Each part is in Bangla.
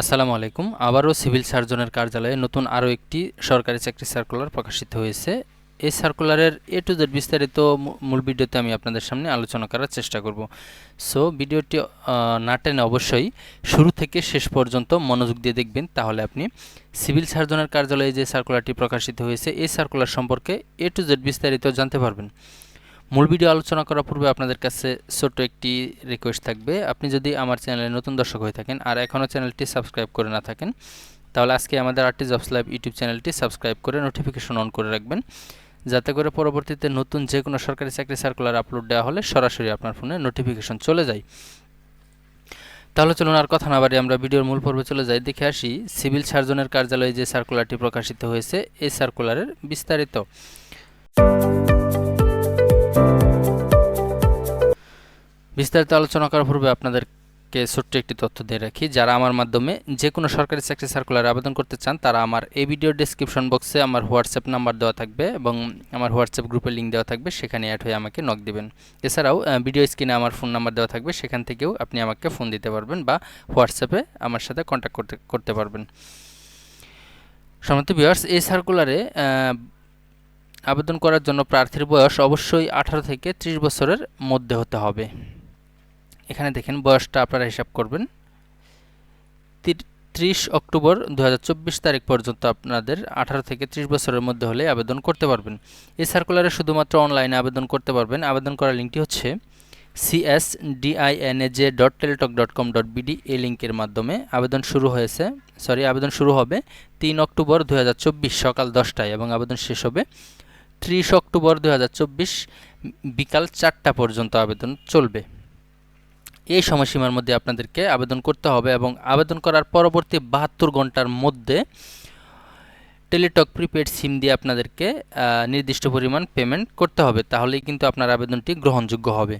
আসসালামু আলাইকুম। আবারও সিভিল সার্জনের কার্যালয়ে নতুন আরও একটি সরকারি চাকরি সার্কুলার প্রকাশিত হয়েছে। এই সার্কুলারের এ টু জেড বিস্তারিত মূল ভিডিওতে আমি আপনাদের সামনে আলোচনা করার চেষ্টা করব। সো ভিডিওটি না টেনে অবশ্যই শুরু থেকে শেষ পর্যন্ত মনোযোগ দিয়ে দেখবেন। তাহলে আপনি সিভিল সার্জনের কার্যালয়ে যে সার্কুলারটি প্রকাশিত হয়েছে, এই সার্কুলার সম্পর্কে এ টু জেড বিস্তারিত জানতে পারবেন। মূল ভিডিও আলোচনা করার পূর্বে আপনাদের কাছে ছোট্ট একটি রিকোয়েস্ট থাকবে। আপনি যদি আমার চ্যানেলে নতুন দর্শক হয়ে থাকেন আর এখনও চ্যানেলটি সাবস্ক্রাইব করে না থাকেন, তাহলে আজকে আমাদের আর্টি জবস লাইভ ইউটিউব চ্যানেলটি সাবস্ক্রাইব করে নোটিফিকেশন অন করে রাখবেন। যাতে করে পরবর্তীতে নতুন যে কোনো সরকারি চাকরি সার্কুলার আপলোড দেওয়া হলে সরাসরি আপনার ফোনে নোটিফিকেশন চলে যায়। তাহলে চলুন আর কথা না বাড়ি আমরা ভিডিওর মূল পর্বে চলে যাই। দেখে আসি, সিভিল সার্জনের কার্যালয়ে যে সার্কুলারটি প্রকাশিত হয়েছে, এই সার্কুলারের বিস্তারিত। বিস্তারিত আলোচনা করার পূর্বে আপনাদেরকে ছোট্ট একটি তথ্য দিয়ে রাখি। যারা আমার মাধ্যমে যে কোনো সরকারি চাকরি সার্কুলার আবেদন করতে চান, তারা আমার এই ভিডিও ডেসক্রিপশন বক্সে আমার হোয়াটসঅ্যাপ নাম্বার দেওয়া থাকবে এবং আমার হোয়াটসঅ্যাপ গ্রুপের লিঙ্ক দেওয়া থাকবে, সেখানে অ্যাড হয়ে আমাকে নক দেবেন। এছাড়াও ভিডিও স্ক্রিনে আমার ফোন নাম্বার দেওয়া থাকবে, সেখান থেকেও আপনি আমাকে ফোন দিতে পারবেন বা হোয়াটসঅ্যাপে আমার সাথে কন্ট্যাক্ট করতে করতে পারবেন। সম্মত ভিউয়ার্স এই সার্কুলারে আবেদন করার জন্য প্রার্থীর বয়স অবশ্যই আঠারো থেকে ত্রিশ বছরের মধ্যে হতে হবে। এখানে দেখেন বয়সটা আপনারা হিসাব করবেন। ত্রিশ অক্টোবর দু হাজার চব্বিশ তারিখ পর্যন্ত আপনাদের আঠারো থেকে ত্রিশ বছরের মধ্যে হলে আবেদন করতে পারবেন। এই সার্কুলারে শুধুমাত্র অনলাইনে আবেদন করতে পারবেন। আবেদন করার লিঙ্কটি হচ্ছে CS DINAJ dot Teletalk dot com dot BD এই লিঙ্কের মাধ্যমে আবেদন শুরু হয়েছে। সরি আবেদন শুরু হবে তিন অক্টোবর দু হাজার চব্বিশ সকাল দশটায় এবং আবেদন শেষ হবে ত্রিশ অক্টোবর দু হাজার চব্বিশ বিকাল চারটা পর্যন্ত আবেদন চলবে। এই সময়সীমার মধ্যে আপনাদেরকে আবেদন করতে হবে এবং আবেদন করার পরবর্তী বাহাত্তর ঘণ্টার মধ্যে টেলিটক প্রিপেড সিম দিয়ে আপনাদেরকে নির্দিষ্ট পরিমাণ পেমেন্ট করতে হবে। তাহলেই কিন্তু আপনার আবেদনটি গ্রহণযোগ্য হবে।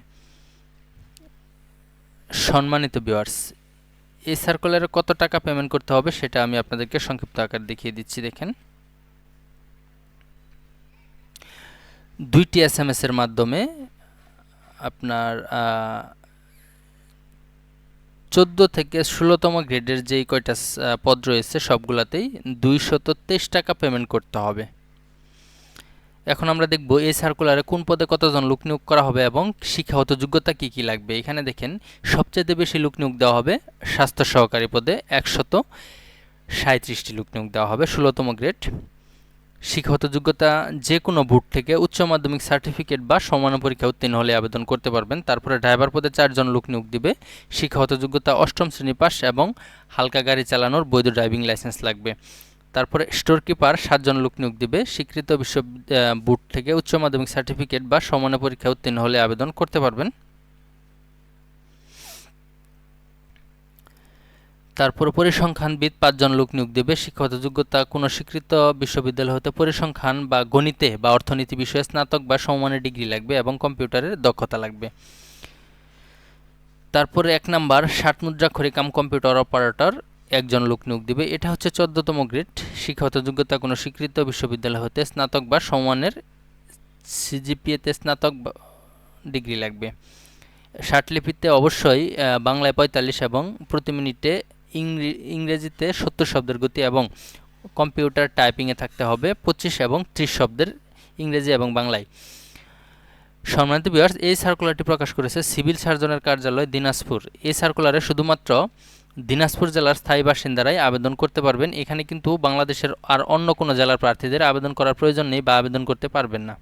সম্মানিত ভিউয়ার্স, এই সার্কুলারে কত টাকা পেমেন্ট করতে হবে সেটা আমি আপনাদেরকে সংক্ষিপ্ত আকার দেখিয়ে দিচ্ছি, দেখেন। দুইটি এস এম এর মাধ্যমে আপনার চোদ্দ থেকে ষোলোতম গ্রেডের যেই কয়টা পদ রয়েছে, সবগুলাতেই দুইশত তেইশ টাকা পেমেন্ট করতে হবে। এখন আমরা দেখব এই সার্কুলারে কোন পদে কতজন লোক নিয়োগ করা হবে এবং শিক্ষাগত যোগ্যতা কি কি লাগবে। এখানে দেখেন সবচেয়ে বেশি লোক নিয়োগ দেওয়া হবে স্বাস্থ্য সহকারী পদে একশত সাঁত্রিশটি লোক নিয়োগ দেওয়া হবে, ষোলোতম গ্রেড শিক্ষাগত যোগ্যতা যে কোনো বোর্ড থেকে উচ্চ মাধ্যমিক সার্টিফিকেট বা সমান পরীক্ষা উত্তীর্ণ হলে আবেদন করতে পারবেন। তারপরে ড্রাইভার পদে চারজন লোক নিয়োগ দিবে। শিক্ষাগত যোগ্যতা অষ্টম শ্রেণি পাস এবং হালকা গাড়ি চালানোর বৈধ ড্রাইভিং লাইসেন্স লাগবে। তারপরে স্টোর কিপার সাতজন লোক নিয়োগ দিবে। স্বীকৃত বিশ্ব বোর্ড থেকে উচ্চ মাধ্যমিক সার্টিফিকেট বা সমান্য পরীক্ষা উত্তীর্ণ হলে আবেদন করতে পারবেন। তারপর পরিসংখ্যানবিদ পাঁচজন লোক নিয়োগ দেবে। শিক্ষাগত যোগ্যতা কোনো স্বীকৃত বিশ্ববিদ্যালয় হতে পরিসংখ্যান বা গণিতে বা অর্থনীতি বিষয়ে স্নাতক বা সমমানের ডিগ্রি লাগবে এবং কম্পিউটারের দক্ষতা লাগবে। তারপরে এক নাম্বার, ষাট মুদ্রাক্ষরী কাম কম্পিউটার অপারেটর একজন লোক নিয়োগ দিবে। এটা হচ্ছে চোদ্দতম গ্রেড। শিক্ষাগত যোগ্যতা কোনো স্বীকৃত বিশ্ববিদ্যালয় হতে স্নাতক বা সমমানের সিজিপিএতে স্নাতক ডিগ্রি লাগবে। ষাটলিপিতে অবশ্যই বাংলায় পঁয়তাল্লিশ এবং প্রতি মিনিটে ইংরেজিতে সত্তর শব্দের গতি এবং কম্পিউটার টাইপিংয়ে থাকতে হবে পঁচিশ এবং ত্রিশ শব্দের ইংরেজি এবং বাংলায়। সম্মানিত বিয়ার্স এই সার্কুলারটি প্রকাশ করেছে সিভিল সার্জনের কার্যালয় দিনাজপুর। এই সার্কুলারে শুধুমাত্র দিনাজপুর জেলার স্থায়ী বাসিন্দারাই আবেদন করতে পারবেন, এখানে কিন্তু বাংলাদেশের আর অন্য কোনো জেলার প্রার্থীদের আবেদন করার প্রয়োজন নেই বা আবেদন করতে পারবেন না।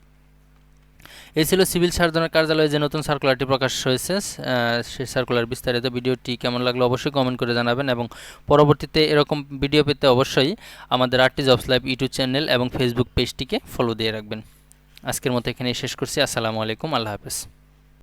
এই ছিল সিভিল সার্জনের কার্যালয়ে যে নতুন সার্কুলারটি প্রকাশ হয়েছে সেই সার্কুলার বিস্তারিত ভিডিওটি কেমন লাগল অবশ্যই কমেন্ট করে জানাবেন এবং পরবর্তীতে এরকম ভিডিও পেতে অবশ্যই আমাদের RT jobs live YouTube channel এবং ফেসবুক পেজটিকে ফলো দিয়ে রাখবেন। আজকের মতো এখানে শেষ করছি, আসসালামু আলাইকুম, আল্লাহ হাফেজ।